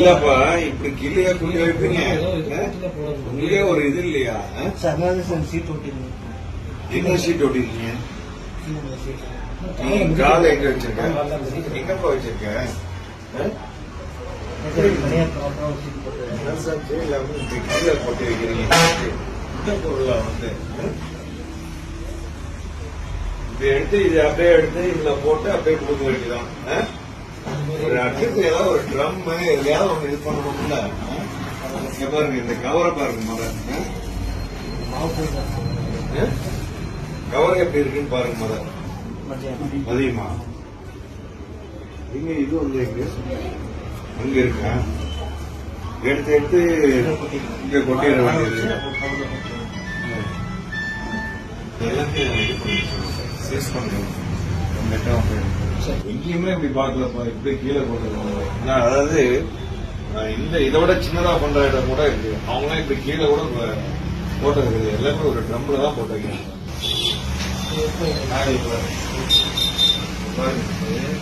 இல்லப்பா இப்படி கிளியா குள்ளி வைப்பீங்க. உங்களுக்கே ஒரு இது இல்லையா? ஆ? சீட் ஓட்டிருந்தேன் என்ன ஷீட் ஓட்டிருக்கீங்க? நீ காலை எங்க வச்சிருக்க? எங்கப்பா வச்சிருக்க? கீழே போட்டு வைக்கிறீங்க. இந்த பொருளா வந்து? இப்படி எடுத்து இது அப்படியே எடுத்து இதுல போட்டு அப்படியே கொடுக்க வேண்டியதான் ஆ? ஒரு அட்லீஸ்ட் ஏதாவது ஒரு ட்ரம் எதையாவது ஒண்ணு இது பண்ணணும்ல பாருங்க இந்த கவரை பாருங்க முதல்ல கவர் எப்படி இருக்குன்னு பாருங்க முதல்ல மதியமா? இங்க இது வந்து எங்க? அங்க இருக்கா? எடுத்து எடுத்து இங்க கொட்டிட வேண்டியது. எல்லாத்தையும் இது பண்ணி சீஸ் பண்ணுங்க எங்கேயுமே இப்படி பார்க்கலப்பா இப்படி கீழே போட்டுருக்காங்க அதாவது இந்த இதை விட சின்னதா பண்ற இடம் கூட இருக்கு. அவங்களாம் இப்படி கீழே கூட போட்டது கிடையாது எல்லாமே ஒரு ட்ரம்ல தான் போட்டு வைக்கிறாங்க பாருங்க. பாருங்க.